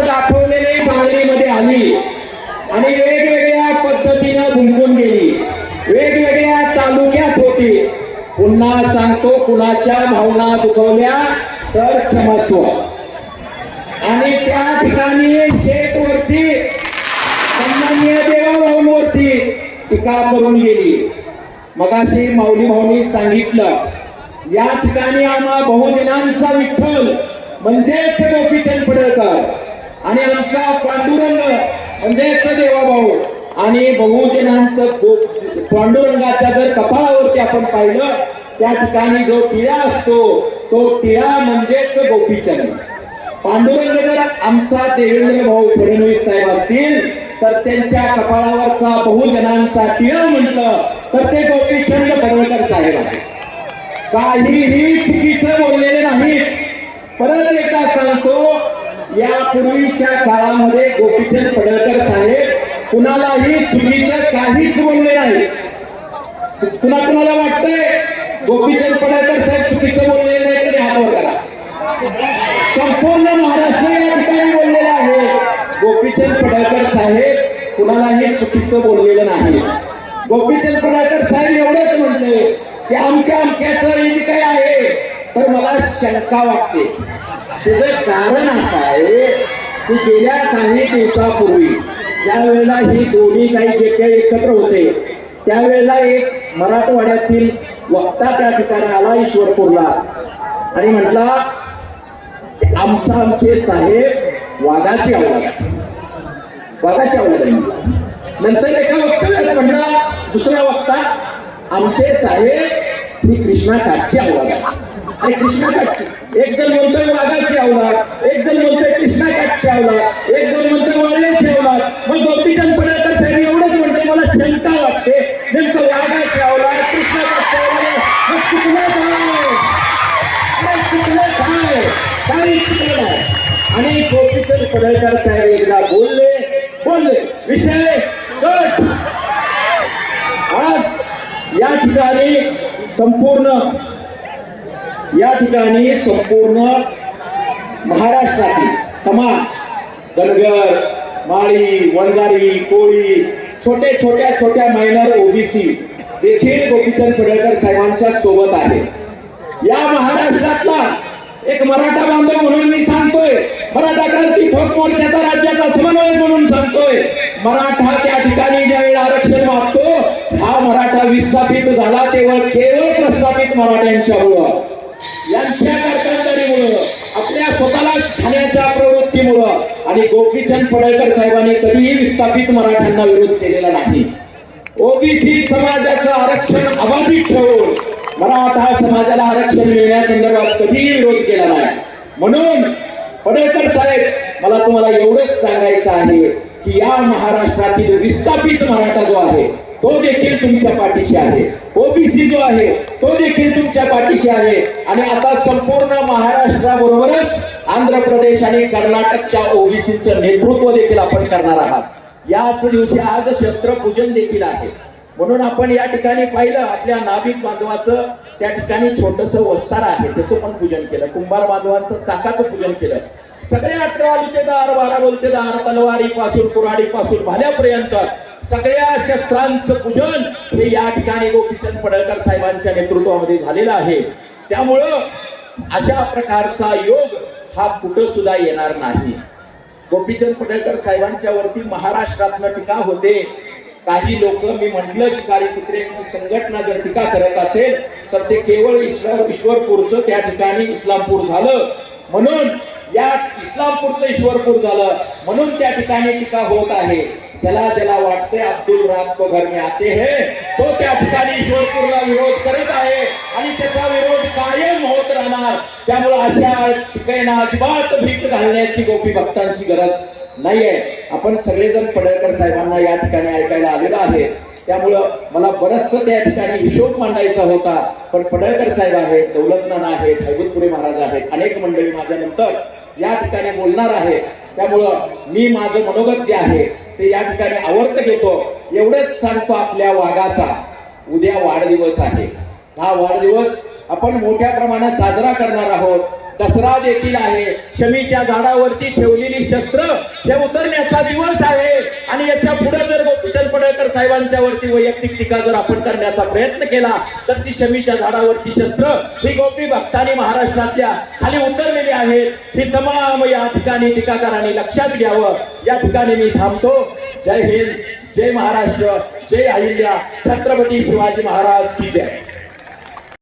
दाखवलेले सांगलीमध्ये आली. आणि वेगवेगळ्या पद्धतीनं गुंफून गेली. वेगवेगळ्या तालुक्यात होती. पुन्हा सांगतो कुणाच्या भावना दुखवल्या तर क्षमस्व. आणि त्या ठिकाणी शेत वरती सन्मान्य देवाभाऊंवरती टीका करून गेली. मगाशी माऊली भाऊनी सांगितलं या ठिकाणी आम्हा बहुजनांचा विठ्ठल म्हणजेच गोपीचंद पडळकर. आणि आमचा पांडुरंग म्हणजेच देवाभाऊ आणि बहुजनांचं पांडुरंगाच्या जर कपाळावरती आपण पाहिलं त्या ठिकाणी जो टिळा असतो तो टिळा म्हणजेच गोपीचंद. पांडुरंग जर आमचा देवेंद्र भाऊ फडणवीस साहेब असतील तर त्यांच्या कपाळावरचा बहुजनांचा टिळा म्हटलं तर ते गोपीचंद पडळकर साहेब आहे काहीही चुकीचं बोललेले नाहीत. परत एकदा सांगतो या पूर्वीच्या काळामध्ये गोपीचंद पडळकर साहेब कुणालाही चुकीचं काहीच बोलले नाही. कुणा कुणाला वाटतंय? गोपीचंद पडळकर साहेब चुकीचं बोलले नाही तरी हात वर करा संपूर्ण महाराष्ट्र या ठिकाणी बोललेला आहे. गोपीचंद पडळकर साहेब कुणालाही चुकीचं बोललेलं नाही. गोपीचंद पडळकर साहेब एवढंच म्हटले की अमक्या अमक्याचं हे काही आहे? तर मला शंका वाटते. त्याचं कारण असं आहे की गेल्या काही दिवसापूर्वी ज्या वेळेला ही दोन्ही काही जे काही एकत्र होते त्यावेळेला एक मराठवाड्यातील वक्ता त्या ठिकाणी आला ईश्वरपूरला. आणि म्हटला की आमचा आमचे साहेब वाघाची अवलाद वाघाची अवलाद आहे नंतर एका वक्तव्यात म्हणला दुसरा वक्ता आमचे साहेब ही कृष्णा काठची अवलाद आहे आणि कृष्णा काठची एक जण म्हणतोय वाघाची अवलाद एक जण म्हणतोय कृष्णा काठची अवलाद एक जण म्हणतोय वाळल्याची अवलाद मग गोपीचंद पडळकर साहेब एवढंच म्हणतोय मला शंका वाटते नेमकं वाघाची अवलाद कृष्णा काठची अवलाद मग चुकलं काय? काय चुकलं काय? काही चुकलं नाही. आणि गोपीचंद पडळकर साहेब एकदा बोलले बोलले विषय गट आज या ठिकाणी संपूर्ण या ठिकाणी संपूर्ण महाराष्ट्रातील तमाम धनगर माळी वंजारी कोळी छोटे छोट्या छोट्या मायनर ओबीसी देखील गोपीचंद पडळकर साहेबांच्या सोबत आहे. या महाराष्ट्रातला एक मराठा बांधव म्हणून मी सांगतोय मराठा क्रांती ठोक मोर्चाचा राज्याचा समन्वय म्हणून सांगतोय. मराठा त्या ठिकाणी ज्यावेळी आरक्षण मागतो हा मराठा विस्थापित झाला केवळ केवळ प्रस्थापित मराठ्यांच्यामुळं. यांच्या कारखानदारीमुळं आपल्या स्वतःला खाण्याच्या प्रवृत्तीमुळं आणि गोपीचंद पडळकर साहेबांनी कधीही विस्थापित मराठ्यांना विरोध केलेला नाही. ओबीसी समाजाचं आरक्षण अबाधित ठेवून मराठा समाजाला आरक्षण मिळण्यासंदर्भात कधीही विरोध केला नाही. म्हणून पडळकर साहेब मला तुम्हाला एवढंच सांगायचं आहे की या महाराष्ट्रातील विस्थापित मराठा जो आहे तो देखील तुमच्या पाठीशी आहे. ओबीसी जो आहे तो देखील तुमच्या पाठीशी आहे. आणि आता संपूर्ण महाराष्ट्राबरोबरच आंध्र प्रदेश आणि कर्नाटकच्या ओबीसीचं नेतृत्व देखील आपण करणार आहात. याच दिवशी आज शस्त्रपूजन देखील आहे. म्हणून आपण या ठिकाणी पाहिलं आपल्या नाभिक बांधवाचं त्या ठिकाणी छोटस वस्तार आहे. त्याचं पण पूजन केलं. कुंभार बांधवांचं चाकाचं पूजन केलं. सगळे अठरा लुतेदार बारा बोलतेदार तलवारी पासून कुऱ्हाडी पासून भाल्यापर्यंत सगळ्या शस्त्रांचं पूजन हे या ठिकाणी गोपीचंद पडळकर साहेबांच्या नेतृत्वामध्ये झालेलं आहे. त्यामुळं अशा प्रकारचा योग हा कुठं सुद्धा येणार नाही. गोपीचंद पडळकर साहेबांच्या वरती महाराष्ट्रातनं टीका होते. काही लोक मी म्हटलं शिकारी कुत्र्यांची संघटना जर टीका करत असेल तर ते केवळ ईश्वर ईश्वरपूरचं त्या ठिकाणी इस्लामपूर झालं. म्हणून या इस्लामपूरचं ईश्वरपूर झालं. म्हणून त्या ठिकाणी टीका होत आहे. ज्याला ज्याला वाटते अब्दुल राम को घर में आते हे तो त्या ठिकाणी ईश्वरपूरला विरोध करत आहे आणि त्याचा विरोध कायम होत राहणार. त्यामुळे अशा ठिकाणी अजिबात भीक घालण्याची गोपी भक्तांची गरज नाहीये. आपण सगळेजण पडळकर साहेबांना या ठिकाणी ऐकायला आलेलं आहे. त्यामुळं मला बरचसं त्या ठिकाणी हिशोब मांडायचा होता. पण पडळकर साहेब आहेत दौलतनाना आहेत हैबतपुरे महाराज आहेत अनेक मंडळी माझ्या नंतर या ठिकाणी बोलणार आहे. त्यामुळं मी माझं मनोगत जे आहे ते या ठिकाणी आवर्त घेतो. एवढंच सांगतो आपल्या वाघाचा. उद्या वाढदिवस आहे. हा वाढदिवस आपण मोठ्या प्रमाणात साजरा करणार आहोत. दसरा देखील आहे. शमीच्या झाडावरती ठेवलेली शस्त्र हे उतरण्याचा दिवस आहे. आणि याच्यापुढे जर गोपीचंद पडळकर साहेबांच्या वरती वैयक्तिक टीका जर आपण करण्याचा प्रयत्न केला तर ती शमीच्या झाडावरती शस्त्र ही गोपी भक्तांनी महाराष्ट्रातल्या खाली उतरलेली आहेत. ही तमाम या ठिकाणी टीकाकारांनी लक्षात घ्यावं. या ठिकाणी मी थांबतो. जय हिंद जय महाराष्ट्र जय अहिल्या. छत्रपती शिवाजी महाराज की जय.